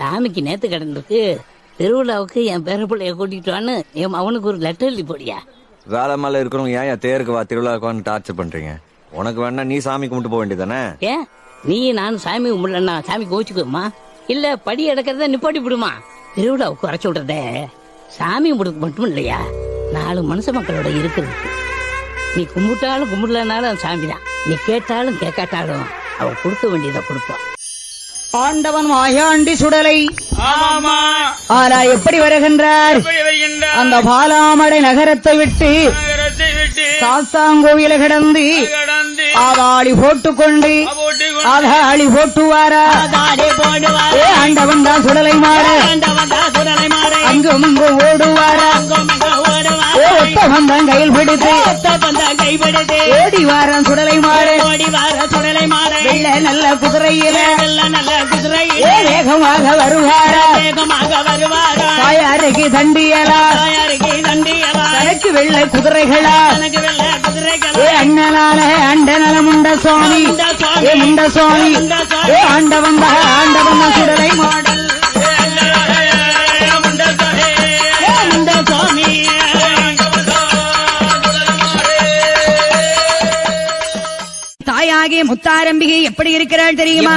சாமிக்கு நேத்து கிடந்திருக்கு. திருவிழாவுக்கு என் பேர பிள்ளைய கூட்டிட்டு வான்னு என் அவனுக்கு ஒரு லெட்டர் எழுதி போடியா. வேலை மேல இருக்கிறவங்க ஏன் என் தேருக்கு வா திருவிழாவுக்கு டார்ச்சர் பண்றீங்க? உனக்கு வேணா நீ சாமி கும்பிட்டு போக வேண்டியதானே ஏன்? நீ நான் சாமி கும்பிடலன்னா சாமி கோச்சுக்குமா இல்ல படி எடுக்கிறத நிப்பாட்டி விடுமா? திருவிழாவுக்கு குறைச்சு விடுறதே சாமி கும்பிடுறது மட்டும் இல்லையா? நாலு மனுஷ மக்களோட இருக்கிறது நீ கும்பிட்டாலும் கும்பிடலனாலும் சாமி தான் நீ கேட்டாலும் கேட்காட்டாலும் அவ கொடுக்க வேண்டியதை கொடுப்பா. ஆண்டவன் மாயாண்டி சுடலை. ஆனா எப்படி வருகின்றார்? அந்த பாலாமடை நகரத்தை விட்டு சாஸ்தாங்கோவில கிடந்து ஆதாளி போட்டுக்கொண்டு போட்டு ஆதாளி போட்டுவாரா? ஏ ஆண்டவன் தான் சுடலை மாற. அங்கும் இங்கும் ஓடுவாரா? ஒத்த கையில் பிடித்து ஓடி வாரான் சுடலை மாற. வெள்ள நல்ல குதிரையில ஏ வேகமாக வருவாரா? தாயாருக்கு தண்டியலா? தனக்கு வெள்ளை குதிரைகளா? ஏ அண்ணனால அண்டநல முண்ட சுவாமி ஏ முண்ட சுவாமி ஆண்டவன் தான் ஆண்டவன் சுடலை மாடல். தாயாகிய முத்தாரம்பிகை எப்படி இருக்கிறாள் தெரியுமா?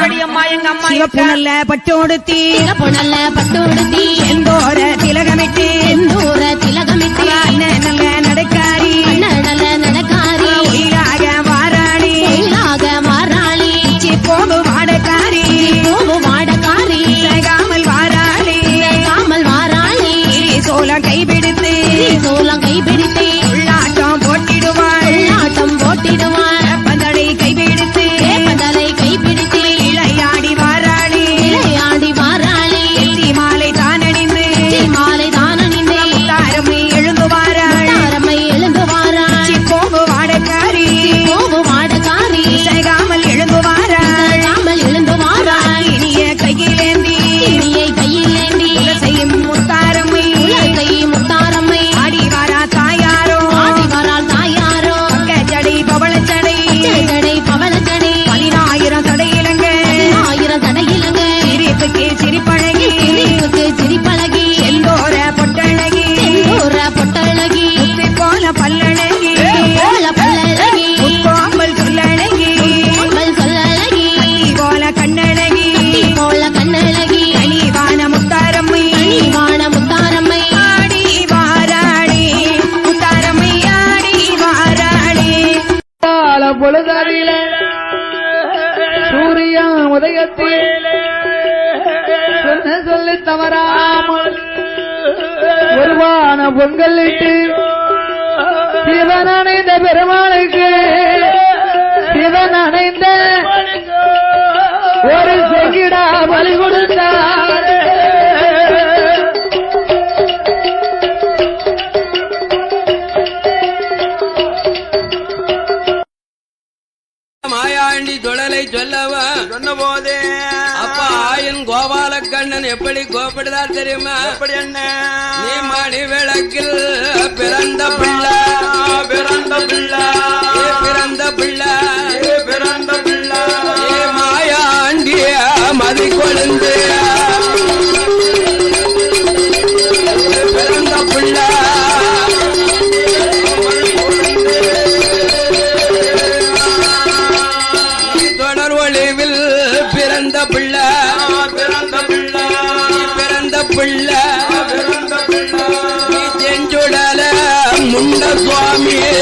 சிவப்பு நல்ல பட்டோடுத்தி. பொண்ணல்ல பட்டு உடுத்தி எந்தோர திலகமிட்டு. தூர திலகமிட்டு. நல்ல நடக்காரி. நல்ல நடக்காரி. உயிராக வாராளி. மயிலாக மாறாளி சி போகு வாடக்காரி. போகு வாடக்காரி. காமல் வாராளி. காமல் மாறாளி சோளம் கைபிடித்து பொழுதறில சூரியா உதயத்தில் சொன்ன சொல்லி தவறாமல் ஒருவான பொங்கலிட்டு சிவன் அணைந்த பெருமாளுக்கு சிவன் அணைந்த ஒரு செங்கிடா பலி கொடுத்தார். தொழலை சொல்லவா? சொன்ன போதே அப்பா ஆயன் கோபால கண்ணன் எப்படி கோபப்படுதார் தெரியுமா? எப்படி என்ன? நீ மணி விளக்கில் பிறந்த பிள்ளை பிள்ள செஞ்சுடல முண்ட சுவாமியே